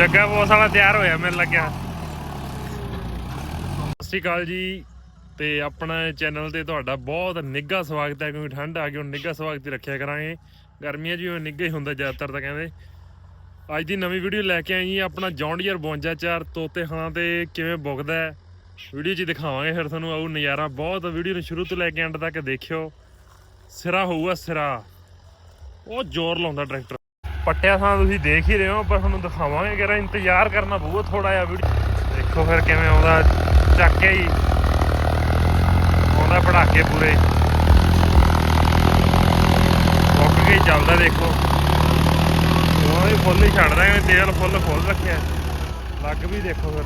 ਜੱਗਾ ਬਹੁਤ ਸਾਲਾ ਤਿਆਰ ਹੋਇਆ ਮੈਨੂੰ ਲੱਗਿਆ ਸਤਿ ਸ਼੍ਰੀ ਅਕਾਲ ਜੀ ਤੇ ਆਪਣਾ ਚੈਨਲ ਤੇ ਤੁਹਾਡਾ ਬਹੁਤ ਨਿੱਘਾ ਸਵਾਗਤ ਹੈ ਕਿਉਂਕਿ ਠੰਡ ਆ ਗਈ, ਹੁਣ ਨਿੱਘਾ ਸਵਾਗਤ ਹੀ ਰੱਖਿਆ ਕਰਾਂਗੇ। ਗਰਮੀਆਂ 'ਚ ਵੀ ਨਿੱਘਾ ਹੀ ਹੁੰਦਾ ਜ਼ਿਆਦਾਤਰ ਤਾਂ ਕਹਿੰਦੇ। ਅੱਜ ਦੀ ਨਵੀਂ ਵੀਡੀਓ ਲੈ ਕੇ ਆਏ ਜੀ, ਆਪਣਾ ਜੌਂਡੀਅਰ 52 ਚਾਰ ਤੋਤੇ ਹਾਂ ਤੇ ਕਿਵੇਂ ਬੁਗਦਾ ਵੀਡੀਓ 'ਚ ਦਿਖਾਵਾਂਗੇ ਫਿਰ ਤੁਹਾਨੂੰ ਆਉ ਨਜ਼ਾਰਾ। ਬਹੁਤ ਵੀਡੀਓ ਨੂੰ ਸ਼ੁਰੂ ਤੋਂ ਲੈ ਕੇ ਐਂਡ ਤੱਕ ਦੇਖਿਓ। ਸਿਰਾ ਹੋਊਗਾ ਸਿਰਾ। ਉਹ ਜ਼ੋਰ ਲਾਉਂਦਾ ਟਰੈਕਟਰ। ਪੱਟਿਆ ਥਾਂ ਤੁਸੀਂ ਦੇਖ ਹੀ ਰਹੇ ਹੋ ਪਰ ਤੁਹਾਨੂੰ ਦਿਖਾਵਾਂਗੇ ਕਿ ਇੰਤਜ਼ਾਰ ਕਰਨਾ ਪਊਗਾ ਥੋੜਾ ਜਿਹਾ ਵੀਡੀਓ ਦੇਖੋ ਫਿਰ ਕਿਵੇਂ ਆਉਂਦਾ, ਚੱਕ ਕੇ ਹੀ ਆਉਂਦਾ ਪੜਾਕੇ ਪੂਰੇ। ਮੁੱਕ ਕੇ ਚੱਲਦਾ ਦੇਖੋ। ਉਹ ਵੀ ਫੁੱਲ ਹੀ ਛੱਡਦਾ ਐਵੇਂ ਤੇਲ ਫੁੱਲ ਫੁੱਲ ਰੱਖਿਆ। ਲੱਗ ਵੀ ਦੇਖੋ ਫਿਰ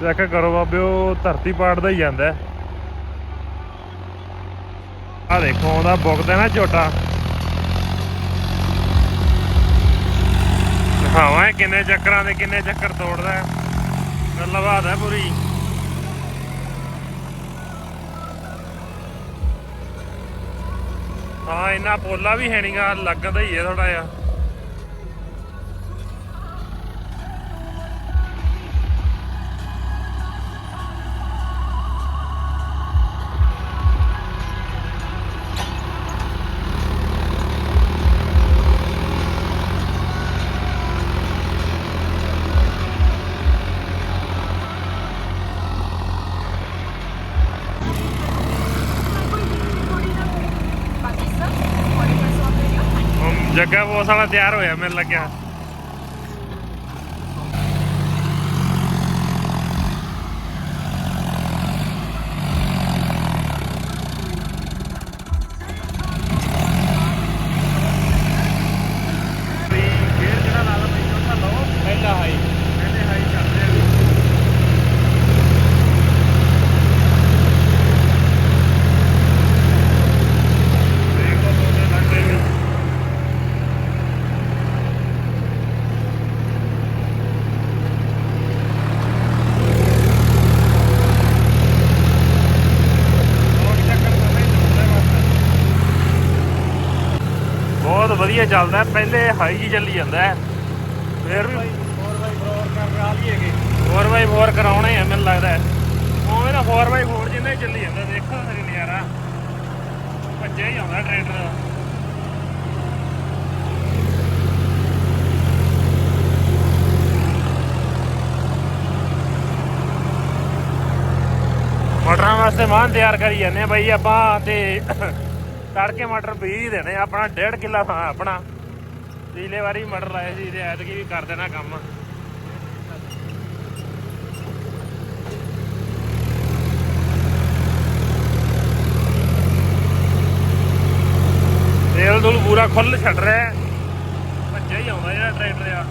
ਚੈੱਕ ਕਰੋ ਬਾਬਿਓ, ਧਰਤੀ ਪਾੜਦਾ ਹੀ ਜਾਂਦਾ ਆ ਦੇਖੋ, ਉਹਦਾ ਬੁਕਦਾ ਨਾ ਝੋਟਾ। ਦਿਖਾਵਾਂ ਕਿੰਨੇ ਚੱਕਰਾਂ ਦੇ, ਕਿੰਨੇ ਚੱਕਰ ਤੋੜਦਾ ਗੱਲ ਬਾਤ ਹੈ ਪੂਰੀ। ਹਾਂ ਇਹਨਾਂ ਪੋਲਾ ਵੀ ਹੈ ਨਹੀਂਗਾ ਲੱਗਦਾ ਹੀ ਹੈ ਥੋੜਾ ਜਿਹਾ। ਜੱਗਾ ਬਹੁਤ ਸਾਰਾ ਤਿਆਰ ਹੋਇਆ ਮੈਨੂੰ ਲੱਗਿਆ ਪਹਿਲਾ ਹਾਈ ਪਹਿਲੇ ਹਾਈ ਚੱਲਦੇ ਆ ਦੇਖ ਲਓ ਦੋਨੇ ਲੱਗਦੇ ਵੀ ਬਹੁਤ ਵਧੀਆ ਚੱਲਦਾ, ਪਹਿਲੇ ਹਾਈ ਜੀ ਚੱਲੀ ਜਾਂਦਾ ਹੈ। ਫੇਰ ਵੀ 4x4 ਕਰ ਲਈਏਗੇ 4x4 ਕਰਾਉਣੇ ਆ, ਮੈਨੂੰ ਲੱਗਦਾ ਹੈ। ਉਵੇਂ ਨਾ 4x4 ਜਿੰਨਾ ਚੱਲੀ ਜਾਂਦਾ, ਦੇਖੋ ਮੇਰੇ ਨਜ਼ਾਰਾ। ਭੱਜਿਆ ਹੀ ਆਉਂਦਾ ਟਰੈਕਟਰ ਮਟਰਾਂ ਵਾਸਤੇ ਮਾਨ ਤਿਆਰ ਕਰੀ ਜਾਂਦੇ ਆ ਬਾਈ, ਆਪਾਂ ਤੇ ਤੜਕੇ ਮਟਰ ਬੀਜ ਦੇਣੇ, ਆਪਣਾ 1.5 ਕਿੱਲਾ ਥਾਂ ਆਪਣਾ। ਪਿਛਲੇ ਵਾਰੀ ਮਟਰ ਲਾਏ ਸੀ ਤੇ ਐਤਕੀ ਵੀ ਕਰ ਦੇਣਾ ਕੰਮ। ਤੇਲ ਦੂਲ ਪੂਰਾ ਖੁੱਲ ਛੱਡ ਰਿਹਾ ਭੱਜਿਆ ਹੀ ਆਉਂਦਾ ਜਿਹੜਾ ਟਰੈਕਟਰ ਆ।